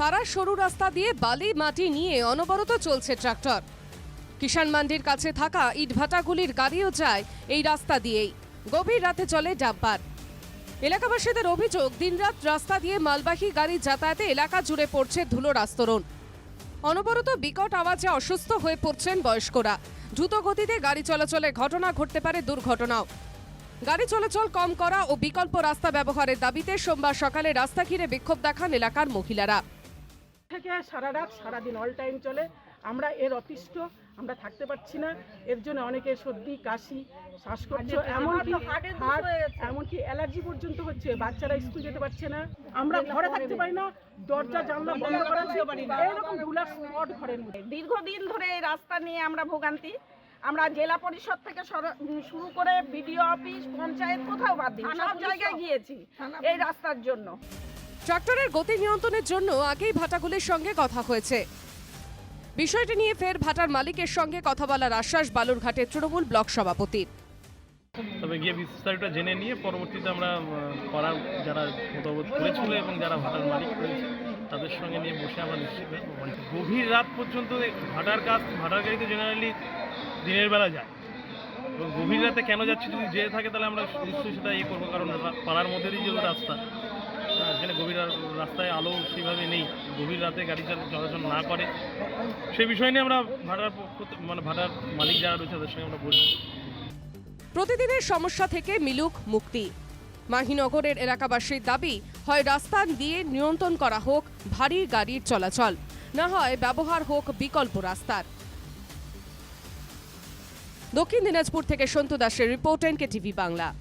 পাড়ার সরু রাস্তা দিয়ে বালি মাটি নিয়ে অনবরত চলছে ট্রাক্টর। কিষাণ মান্ডির কাছে থাকা ইটভাটাগুলির গাড়িও যায় এই রাস্তা দিয়েই। গভীর রাতে চলে ডাব্বার এলাকাবাসীদের অভিযোগ, দিনরাত রাস্তা দিয়ে মালবাহী গাড়ি যাতায়াতে এলাকা জুড়ে পড়ছে ধুলোর আস্তরণ অনবরত বিকট আওয়াজে অসুস্থ হয়ে পড়ছেন বয়স্করা। দ্রুত গতিতে গাড়ি চলাচলে ঘটনা ঘটতে পারে দুর্ঘটনাও। গাড়ি চলাচল কম করা ও বিকল্প রাস্তা ব্যবহারের দাবিতে সোমবার সকালে রাস্তা ঘিরে বিক্ষোভ দেখান এলাকার মহিলারা। থেকে সারা রাত সারাদিন অল টাইম চলে। আমরা এর অতিষ্ঠ আমরা থাকতে পারছি না। এর জন্য অনেকের সর্দি কাশি শ্বাসকষ্ট এমনকি এমনকি অ্যালার্জি পর্যন্ত হচ্ছে বাচ্চারা স্কুল যেতে পারছে না। আমরা ঘরে থাকতে পারি না দরজা জানলা বন্ধ করা এরকম ধুলার স্পট ঘরের মধ্যে। দীর্ঘদিন ধরে এই রাস্তা নিয়ে আমরা ভোগান্তি। আমরা জেলা পরিষদ থেকে শুরু করে বিডিও অফিস পঞ্চায়েত কোথাও বাদ দিই সব জায়গায় গিয়েছি এই রাস্তার জন্য। ট্রাক্টরের গতি নিয়ন্ত্রণের জন্য আগেই ভাটাগুলির সঙ্গে কথা হয়েছে। বিষয়টি নিয়ে ফের ভাটার মালিকের সঙ্গে কথা বলার আশ্বাস বালুরঘাটের তৃণমূল ব্লক সভাপতির। তবে গিয়ে বিস্তারিত জেনে নিয়ে পরবর্তীতে আমরা পাড়ার যারা মতামত করেছিল এবং যারা ভাটার মালিক রয়েছে, তাদের সঙ্গে নিয়ে বসে আমরা নিশ্চিত গভীর রাত পর্যন্ত ভাটার কাজ, ভাটার গাড়িতে জেনারেলি দিনের বেলা যায়। এবং গভীর রাতে কেন যাচ্ছে যদি যেয়ে থাকে তাহলে আমরা নিশ্চয়ই সেটা ইয়ে করব, কারণ পাড়ার মধ্যে দিয়ে যেহেতু রাস্তা এখানে গভীর রাস্তায় আলো সেইভাবে নেই। গভীর রাতে গাড়ি চলাচল না করে। সেই বিষয় নিয়ে আমরা পক্ষ- মানে ভাটার মালিক যারা রয়েছে তাদের সঙ্গে আমরা বসবো। প্রতিদিনের সমস্যা থেকে মিলুক মুক্তি। মাহিনগরের এলাকাবাসীর দাবি, হয় রাস্তা দিয়ে নিয়ন্ত্রণ করা হোক, ভারী গাড়ির চলাচল। না হয় ব্যবহার হোক বিকল্প রাস্তার। দক্ষিণ দিনাজপুর থেকে সন্তু দাসের রিপোর্ট এনকে টিভি বাংলা।